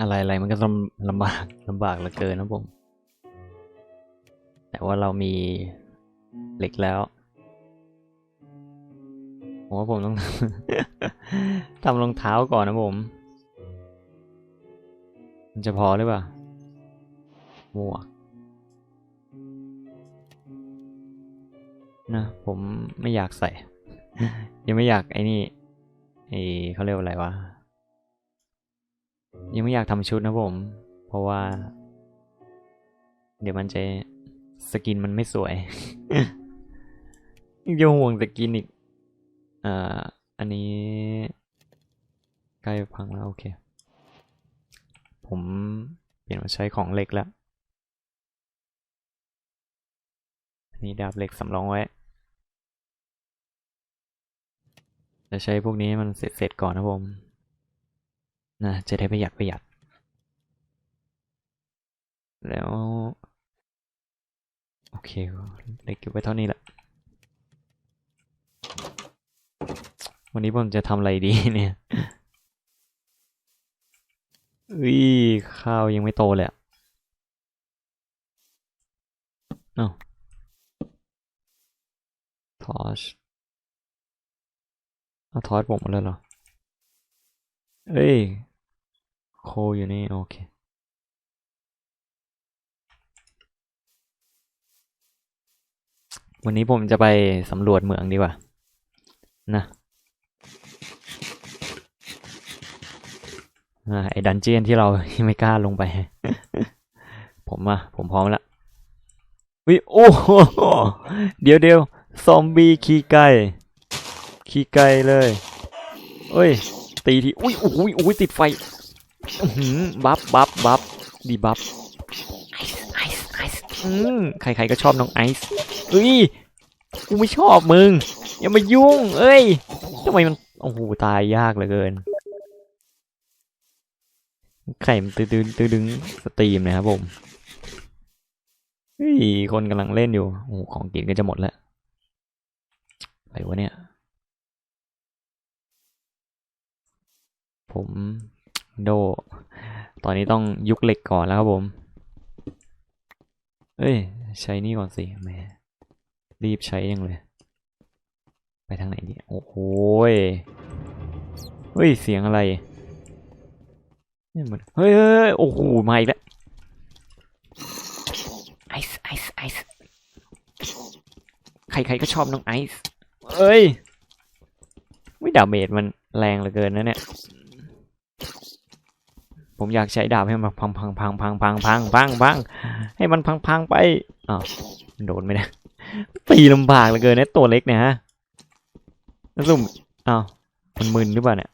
อะไรอะไรมันก็ลำลำบากลำบากเหลือเกินนะผม แต่ว่าเรามีเหล็กแล้วผมว่าผมต้องทำรองเท้าก่อนนะผม มันจะพอหรือเปล่าหมวกนะผมไม่อยากใส่ ยังไม่อยากไอ้นี่ไอ้เขาเรียกว่าอะไรวะ ยังไม่อยากทำชุดนะผม เพราะว่า เดี๋ยวมันจะสกินมันไม่สวยยังห่วงสกินอีกอ่าอันนี้ใกล้พังแล้วโอเค ผมเปลี่ยนมาใช้ของเหล็กแล้วอันนี้ดาบเหล็กสำรองไว้จะใช้พวกนี้มันเสร็จๆก่อนนะผม นะ จะได้ประหยัดประหยัด แล้ว โอเคเหล็กอยู่ไว้เท่านี้แหละ วันนี้ผมจะทำอะไรดีเนี่ยอุ้ยข้าวยังไม่โตเลยอะเอ้าทอชเอาทอชผมมาเลยเหรอ เอ้ย โคอยู่นี่ โอเควันนี้ผมจะไปสำรวจเหมืองดีกว่า นะไอ้ดันเจียนที่เราไม่กล้าลงไป ผมอะผมพร้อมแล้ววิโอ้โหเดี๋ยวเดี๋ยวซอมบี้ขี้ไก่ขี้ไก่เลย เอ้ย ตีทีอุ้ยอุ้ยอุ้ยติดไฟอื้อหือบัฟบัฟบัฟดีบัฟไอซ์ไอซ์ไอซ์อืมใครๆก็ชอบน้องไอซ์เอ้ยกูไม่ชอบมึง อย่ามายุ่ง เอ้ยทำไมมันโอ้โหตายยากเหลือเกินไข่มันตื้อตื้อตื้อดึงสตรีมนะครับผมเฮ้ยคนกำลังเล่นอยู่โอ้โหของกินก็จะหมดแล้วอะไรวะเนี่ย ผมโด ตอนนี้ต้องยุกเหล็กก่อนแล้วครับผม เอ้ย ใช้นี่ก่อนสิแหมรีบใช้ยังเลย ไปทางไหนดีโอ้โหเฮ้ย เสียงอะไรเนี่ยมันเฮ้ยเฮ้ยโอ้โหมาอีกแล้วไอซ์ไอซ์ไอซ์ใครๆก็ชอบน้องไอซ์เอ้ยวิดาเมจมันแรงเหลือเกินนะเนี่ย ผมอยากใช้ดาบให้มันพังพังพังพังพังพังพังพังให้มันพังพังไปอ้าวโดนไม่ได้ตีลำบากเหลือเกินนะตัวเล็กเนี่ยฮะแล้วสุ่มอ้าวมันมึนหรือเปล่าเนี่ย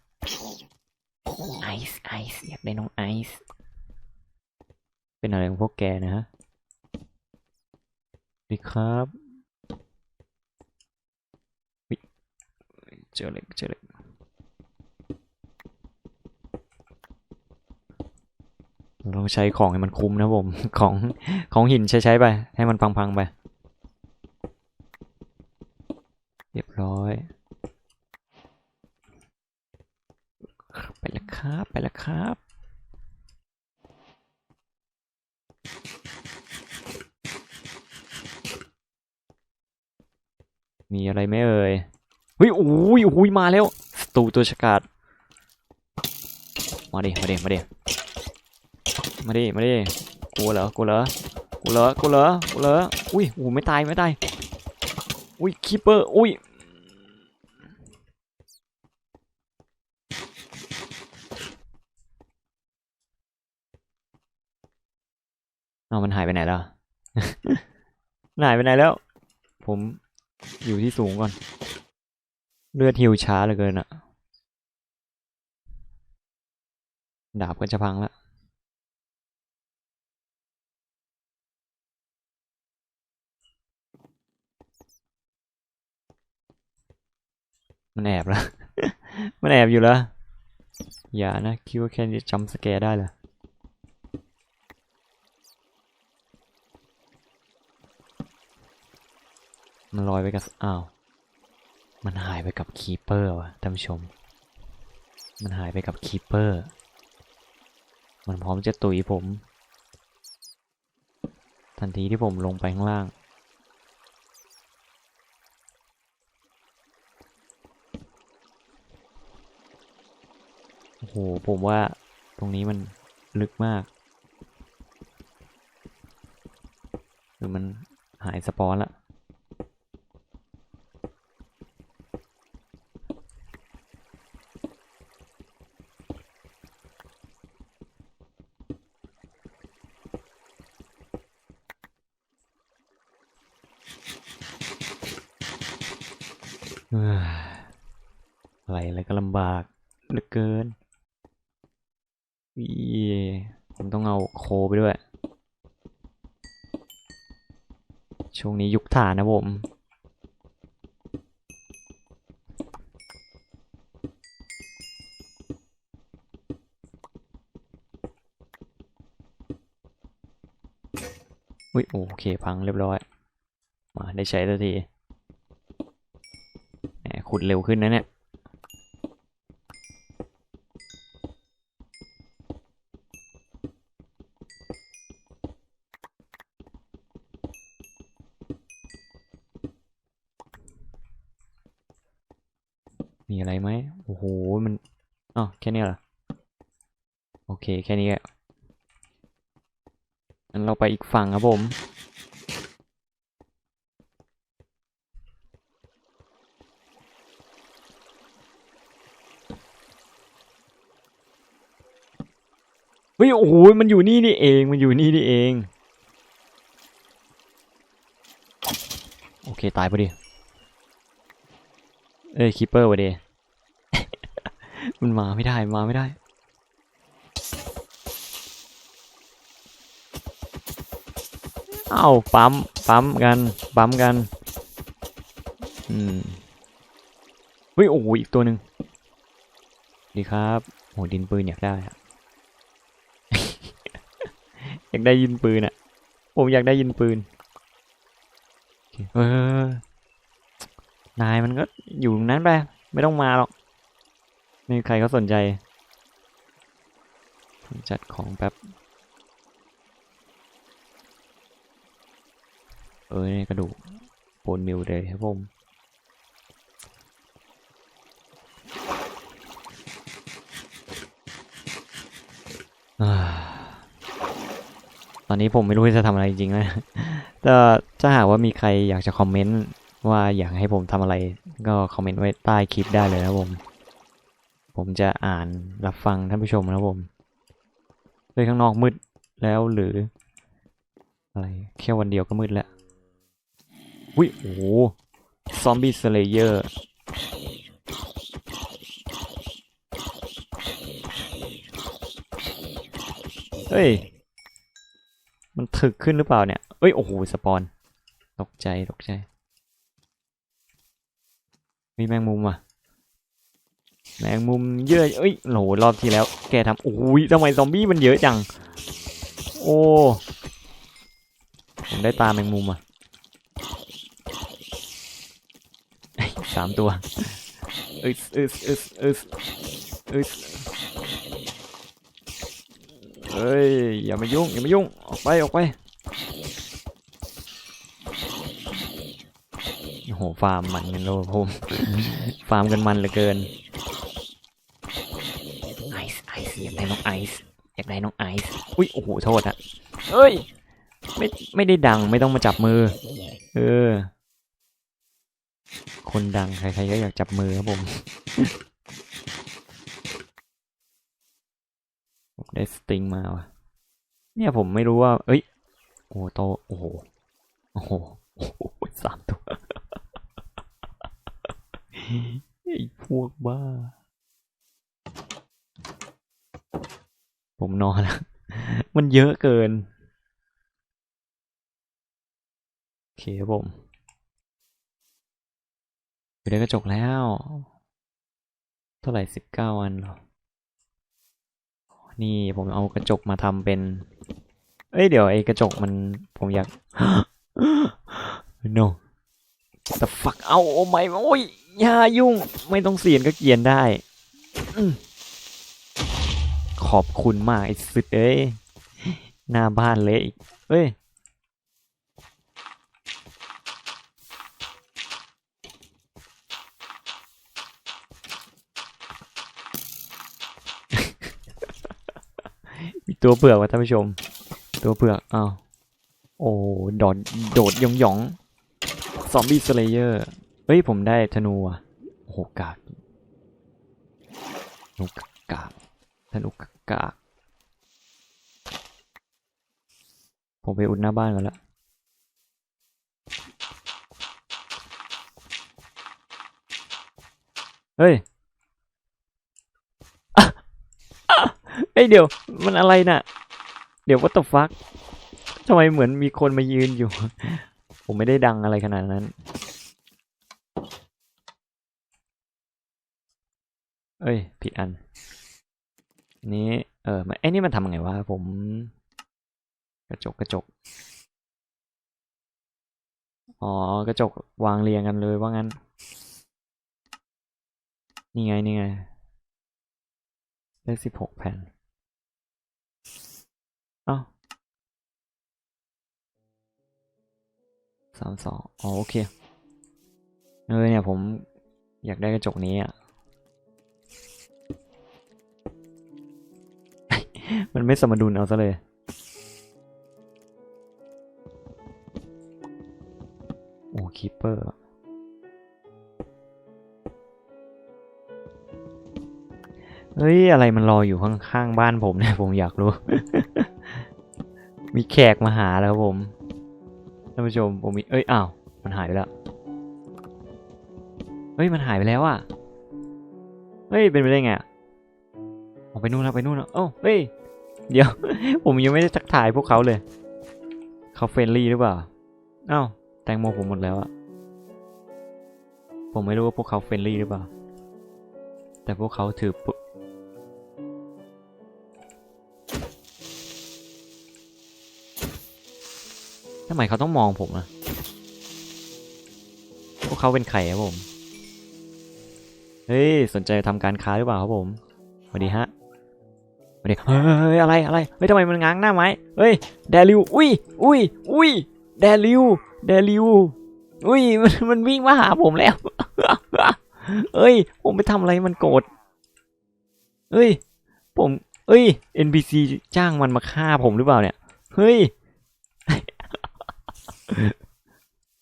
ไอซ์ไอซ์อยากได้น้องไอซ์เป็นอะไรของพวกแกนะฮะดีครับอุ๊ยเจอเหล็กเจอเหล็กเรา ต้องใช้ของให้มันคุ้มนะผม ของของหินใช้ใช้ไป ให้มันพังๆไป เรียบร้อย ไปแล้วครับ ไปแล้วครับมีอะไรไหมเอ่ยเฮ้ยโอ้ยโอ้ยมาแล้ว ตูตัวฉกาดมาดิ มาดิ มาดิ มาดิ มาดิกลัวเหรอกลัวเหรอกลัวเหรอกลัวเหรอกลัวเหรอ อุ้ยโอ้ไม่ตาย ไม่ตาย อุ้ยคีเปอร์ อุ้ยเอามันหายไปไหนแล้ว หายไปไหนแล้ว ผมอยู่ที่สูงก่อน เลือดหิวช้าเหลือเกินอะดาบก็จะพังแล้ว มันแอบแล้ว มันแอบอยู่แล้ว อย่านะคิดว่าแค่นี้จำสแกร์ได้เหรอมันลอยไปกับ อ้าว มันหายไปกับคีเปอร์วะท่านผู้ชม มันหายไปกับคีเปอร์ มันพร้อมจะตุยผม ทันทีที่ผมลงไปข้างล่าง โอ้โห ผมว่าตรงนี้มันลึกมากหรือมันหายสปอนละเอ้ยอะไรอะไรก็ลำบากเหลือเกินอีผมต้องเอาโค ไปด้วย ช่วงนี้ยุคฐานนะผม อุ้ยโอเค พังเรียบร้อย มาได้ใช้ทันทีขุดเร็วขึ้นนะเนี่ย ค่นี้เหรอ โอเค แค่นี้แหละงั้นเราไปอีกฝั่งครับผม เฮ้ย โอ้โห มันอยู่นี่นี่เอง มันอยู่นี่นี่เอง โอเค ตายพอดี เอ้ย คิปเปอร์วะเด มันมาไม่ได้มาไม่ได้ เอ้าปั๊ม ปั๊มกัน ปั๊มกัน อืมเฮ้ยโอ้โหอีกตัวหนึ่งดีครับโหดินปืนอยากได้อะอยากได้ยินปืนอะผมอยากได้ยินปืนเคเออนายมันก็อยู่ตรงนั้นไปไม่ต้องมาหรอก มีใครเขาสนใจ จัดของแป๊บ เออนี่กระดูกโบนมิวเลยครับผมอตอนนี้ผมไม่รู้จะทำอะไรจริงๆนะแต่ถ้าหากว่ามีใครอยากจะคอมเมนต์ว่าอยากให้ผมทำอะไร ก็คอมเมนต์ไว้ใต้คลิปได้เลยนะบผม ผมจะอ่านรับฟังท่านผู้ชมนะครับผมเลยข้างนอกมืดแล้วหรือ อะไร แค่วันเดียวก็มืดแล้วอุ้ยโอ้ซอมบี้สเลเยอร์เฮ้ย มันถึกขึ้นหรือเปล่าเนี่ย เอ้ย โอ้โห สปอน ตกใจ ตกใจ มีแมงมุมอะ แมงมุมเยอะเอ้ยโหรอบที่แล้ว แกทำโอ้ยทำไมซอมบี้มันเยอะจัง โอ้ผมได้ตาแมงมุมอะสามตัวเอ้ยเอ้ยเอ้ยเอ้ยเอ้ยเอ้ย อย่ามายุ่ง อย่ามายุ่ง ออกไป ออกไปโอ้โห ฟาร์มมันกันโลผม ฟาร์มกันมันเหลือเกิน ไอซ์ ไอซ์ อยากได้น้องไอซ์ อยาก ได้น้องไอซ์อุ้ยโอ้โหโทษอะเอ้ย ไม่ไม่ได้ดังไม่ต้องมาจับมือ เออ คนดังใครๆก็อยากจับมือครับผมผมได้สติงมาว่ะเนี่ยผมไม่รู้ว่า เอ้ย โอ้โหโตโอ้โหโอ้โห โอ้โหสามตัวไอ้พวกบ้า ผมนอนแล้วมันเยอะเกิน โอเคครับผม อยู่ในกระจกแล้ว เท่าไหร่สิบเก้าอันหรอ นี่ผมเอากระจกมาทำเป็น เอ้ย เดี๋ยวไอ้กระจกมันผมอยาก no the fuck เอาโอ้ไม่โอ้ยอย่ายุ่ง ไม่ต้องเสียนก็เกียนได้อื ขอบคุณมากไอ้สุดเอ้ย หน้าบ้านเละอีกเอ้ย มีตัวเปลือกว่ะท่านผู้ชม ตัวเปลือก อ้าว โอ้โดดโดดหยองหยองซอมบี้สเลเยอร์เฮ้ย ผมได้ธนูอะโอ้โหกากธนูกากากธนูกากาก ผมไปอุดหน้าบ้านกันละเฮ้ยอะอะเฮ้ยเดี๋ยว มันอะไรน่ะ เดี๋ยว what the fuck ทำไมเหมือนมีคนมายืนอยู่ ผมไม่ได้ดังอะไรขนาดนั้น เอ้ย ผิดอัน นี้เออมันไอ้นี่มันทำยังไงวะผม กระจกกระจก อ๋อ กระจกวางเรียงกันเลยว่างั้น นี่ไง นี่ไง ได้สิบหกแผ่นเอ้าสามสองอ๋อ โอเค เออเนี่ยผมอยากได้กระจกนี้อะ มันไม่สมดุลเอาซะเลย โอ้คีเปอร์เฮ้ย อะไรมันรออยู่ข้างๆบ้านผมเนี่ย ผมอยากรู้ มีแขกมาหาแล้วครับผมท่านผู้ชมผมมีเอ้ยอ้าวมันหายไปแล้วเฮ้ยมันหายไปแล้วอะเฮ้ยเป็นไปได้ไงออกไปนู่นแล้วไปนู่นแล้วโอ้เฮ้ย เดี๋ยว ผมยังไม่ได้ทักทายพวกเขาเลย เขาเฟรนลี่หรือเปล่าอ้าวแตงโมผมหมดแล้วอะผมไม่รู้ว่าพวกเขาเฟรนลี่หรือเปล่า แต่พวกเขาถือปุ๊บทำไมเขาต้องมองผมอะพวกเขาเป็นใครครับผม เฮ้ย สนใจทำการค้าหรือเปล่าครับผมสวัสดีฮะ สวัสดีเฮ้ยอะไรอะไรเฮ้ยทำไมมันง้างหน้าไม้เฮ้ยแดริวอุ้ยอุ้ยอุ้ยแดริวแดริวอุ้ยมันมันวิ่งมาหาผมแล้วเอ้ย ผมไปทำอะไรมันโกรธเอ้ย ผม เอ้ย NPC จ้างมันมาฆ่าผมหรือเปล่าเนี่ย เฮ้ย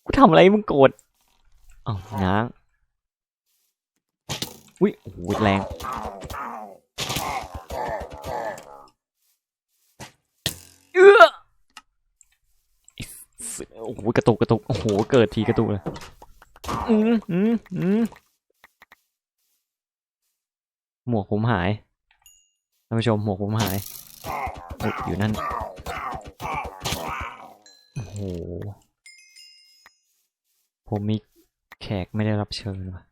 กูทำอะไรมึงโกรธอ้าวง้าง อุ้ยโอ้โหแรง เอื้อไอ้สัส โอ้โหกระตุกกระตุกโอ้โหเกิดทีกระตุกเลยอืมอืมอืมหมวกผมหายท่านผู้ชมหมวกผมหายเอ้ยอยู่นั่นโอ้โหผมมีแขกไม่ได้รับเชิญว่ะ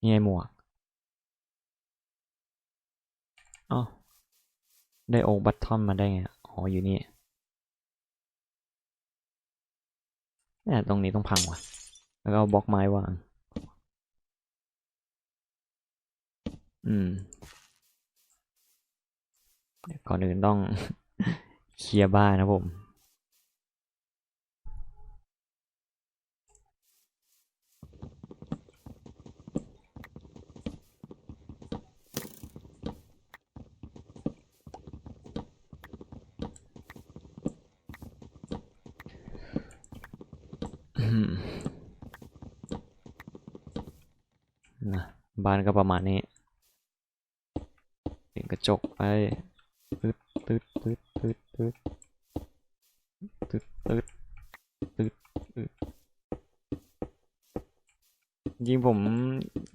นี่ไงหมวกอ้าวได้โอบัตทอมมาได้ไงอ๋ออยู่นี่ เนี่ยตรงนี้ต้องพังว่ะ แล้วก็บล็อกไม้วาง อืมก่อนอื่นต้องเคลียร์บ้านนะผม บ้านก็ประมาณนี้เป็นกระจกไปตึ๊ดตึ๊ดตึ๊ดตึ๊ดตึ๊ดตึ๊ดตึ๊ดตึ๊ดตึ๊ดจริงผม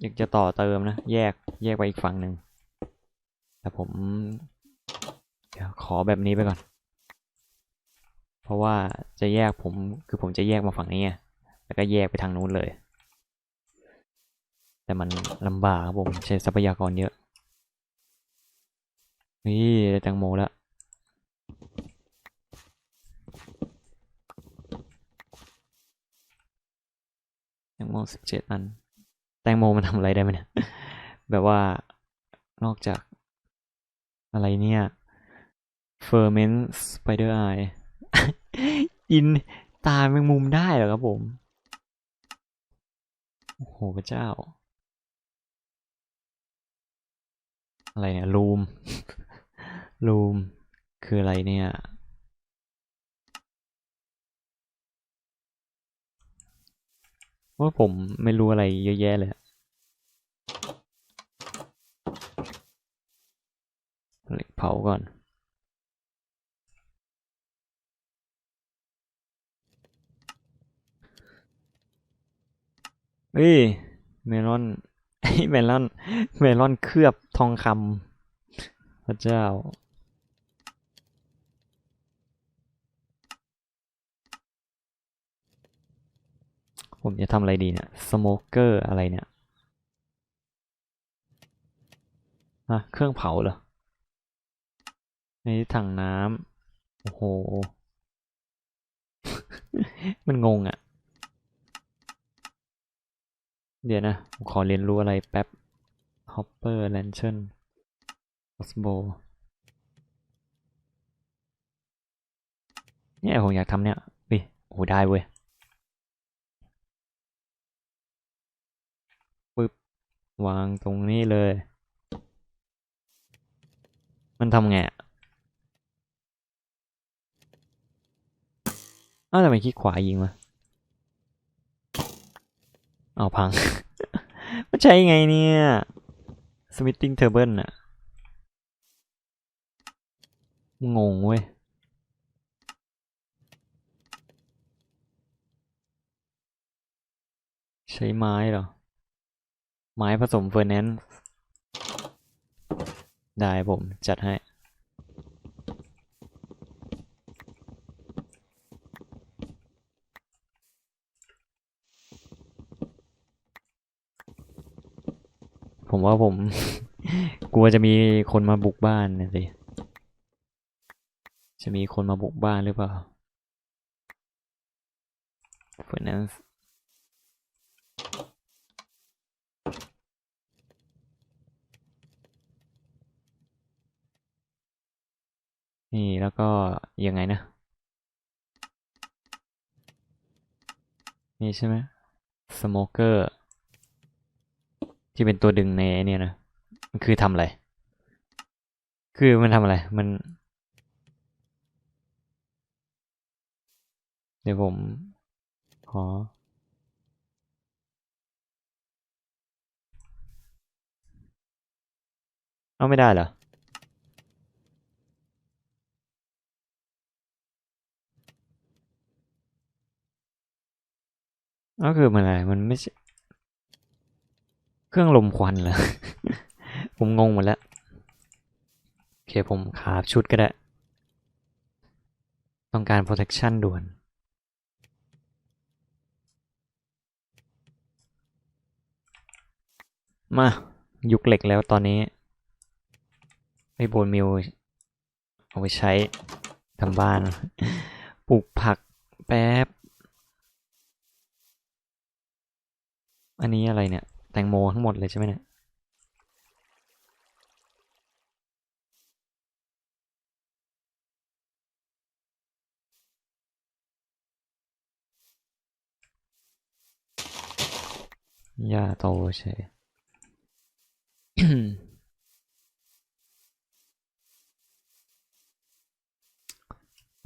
อยากจะต่อเติมนะ แยกแยกไปอีกฝั่งหนึ่งแต่ผมเดี๋ยวขอแบบนี้ไปก่อน เพราะว่าจะแยกผมคือผมจะแยกมาฝั่งนี้แล้วก็แยกไปทางนู้นเลย แต่มันลำบากครับผมใช้ทรัพยากรเยอะ นี่ได้แตงโมแล้วแตงโมสิบเจ็ดอัน แตงโมมันทำอะไรได้ไหมเนี่ย แบบว่านอกจากอะไรเนี่ย ferment spider eye อินตาแมงมุมได้เหรอครับผม โอ้โหพระเจ้า อะไรเนี่ยรูมรูมคืออะไรเนี่ยว่าผมไม่รู้อะไรเยอะแยะเลยเหล็กเผาก่อน เฮ้ย เมลอน เมลอน เมลอนเคลือบทองคำพระเจ้า ผมจะทำอะไรดีเนี่ย สโมเกอร์อะไรเนี่ยอะเครื่องเผาเหรอ ในถังน้ำ โอ้โห มันงงอะ่ะ เดี๋ยวนะผมขอเรียนรู้อะไรแป๊บ hopper lantern crossbow เนี่ยผมอยากทำเนี่ยเฮ้ยโอ้ได้เว้ยปึ๊บ วางตรงนี้เลย มันทำไงอะอ้าวทำไมคลิกขวายิงวะ เอาพัง มันใช่ไงเนี่ย smithing table อะงงเว้ย ใช้ไม้เหรอ ไม้ผสมเฟอร์แนนซ์ได้ผมจัดให้ ผม ว่าผม กลัวจะมีคนมาบุกบ้านนะสิ จะมีคนมาบุกบ้านหรือเปล่าเฟอร์แนนซ์นี่แล้วก็ยังไงนะ นี่ใช่ไหมสโมเกอร์ ที่เป็นตัวดึงในอ้เนี่ยนะมันคือทำอะไร คือมันทำอะไร มัน เดี๋ยวผมขอเอาไม่ได้เหรอ ก็คือมันอะไร มันไม่ใช่ เครื่องลมควันเหรอ ผมงงหมดแล้ว โอเคผมขาบชุดก็ได้ ต้องการ protection ด่วน มา ยุคเหล็กแล้วตอนนี้ไอ้โบนมิวเอาไปใช้ทำบ้าน ปลูกผักแป๊บ อันนี้อะไรเนี่ย แตงโมทั้งหมดเลยใช่ไหมเนี่ยหญ้าโตเฉย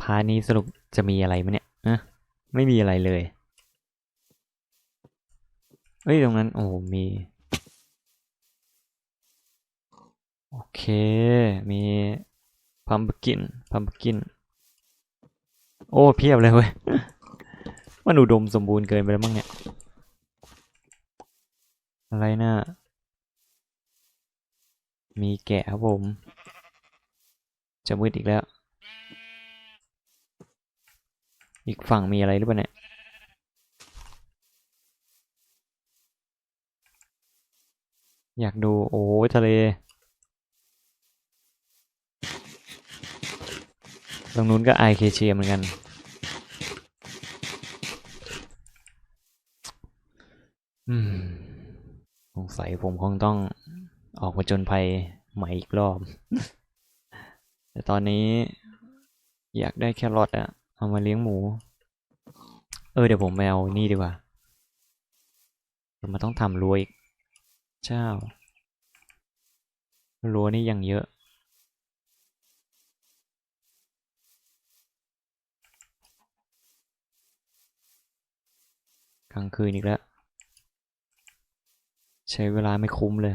พานี้สรุปจะมีอะไรไหมเนี่ยอะไม่มีอะไรเลย เอ้ยตรงนั้น โอ้มี โอเค มีพัมปกินพัมปกิน โอ้ เพียบเลยเว้ย มันอุดมสมบูรณ์เกินไปแล้วมั้งเนี่ย อะไรนะ่ะมีแกะครับผม จะมืดอีกแล้ว อีกฝั่งมีอะไรหรือเปล่าเนี่ย อยากดูโอ้ยทะเล ตรงนู้นก็ไอเคเชียเหมือนกัน อืมสงสัยผมคงต้องออกมาจนภัยใหม่อีกรอบ แต่ตอนนี้อยากได้แครอทอะเอามาเลี้ยงหมู เออเดี๋ยวผมไปเอานี่ดีกว่าเดี๋ยวมันต้องทำรั้วอีก เจ้ารั้วนี่ยังเยอะ กลางคืนอีกแล้ว ใช้เวลาไม่คุ้มเลย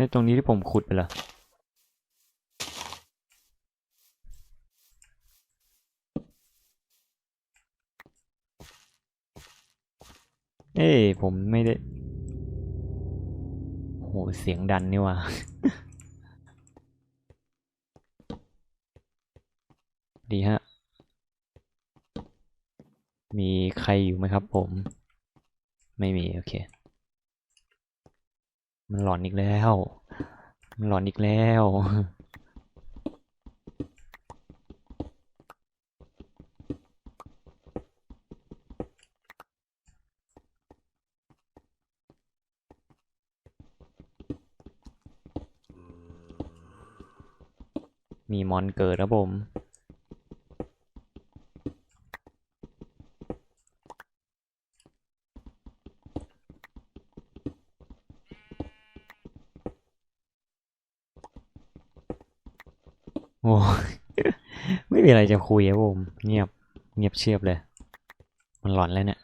ในตรงนี้ที่ผมขุดไปเหรอเอ้ยผมไม่ได้ โห เสียงดันนี่ว่ะดีฮะ มีใครอยู่ไหมครับผม ไม่มี โอเค มันหลอนอีกแล้ว มันหลอนอีกแล้ว มีมอนเกิดแล้วผม โอ้ ไมีอะไรจะคุยครับผมเงียบเงียบเชียบเลย มันหลอนแล้วเนี่ย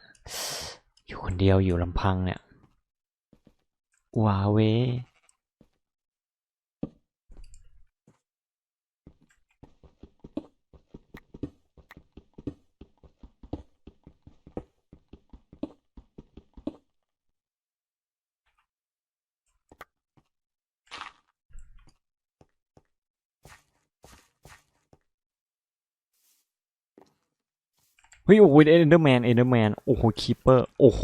อยู่คนเดียวอยู่ลำพังเนี่ยว้าเว เฮ้ยโอ้โหเอเดอร์แมนเอเดอร์แมนโอ้โหคีเปอร์โอ้โห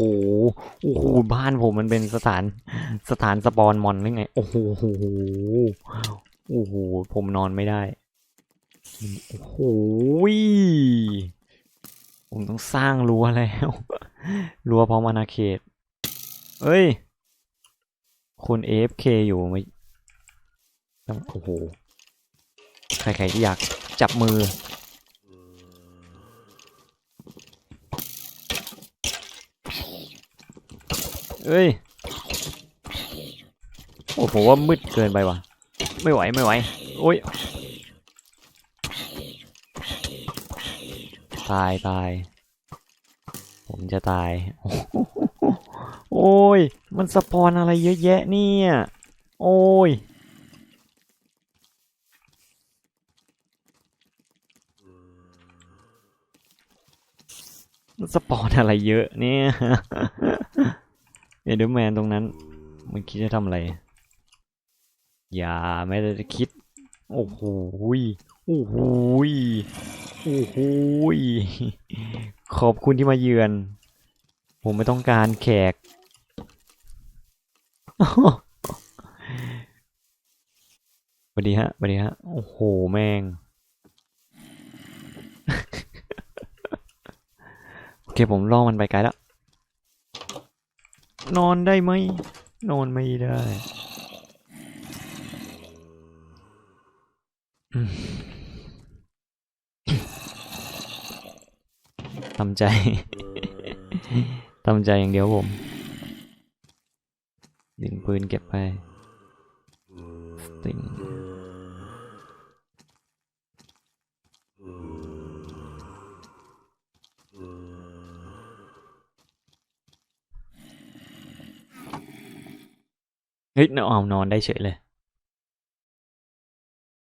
โอ้โหบ้านผมมันเป็นสถานสถานสปอนมอนหรือไงโอ้โหโอ้โหโอ้โหผมนอนไม่ได้โอ้โหผมต้องสร้างรั้วแล้วรั้วพร้อมอาณาเขตเอ้ยคุณ AFK อยู่ไหมต้องโอ้โหใครๆที่อยากจับมือ เอ้ย โอ้ผมว่ามืดเกินไปว่ะ ไม่ไหวไม่ไหว โอ้ย ตายตาย ผมจะตาย โอ้ย มันสปอนอะไรเยอะแยะเนี่ย โอ้ยมันสปอนอะไรเยอะเนี่ย เอเดอร์แมนตรงนั้น มันคิดจะทำอะไร อย่าไม่ได้จะคิด โอ้โหโอ้โหโอ้โหขอบคุณที่มาเยือน ผมไม่ต้องการแขก สวัสดีฮะสวัสดีฮะ โอ้โห แม่ง โอเค ผมล่อมันไปไกลแล้ว นอนได้ไหม นอนไม่ได้ ทำใจ ทำใจอย่างเดียวผม ดึงปืนเก็บไป สติง เฮ้ยเอนนอนได้เฉยเลย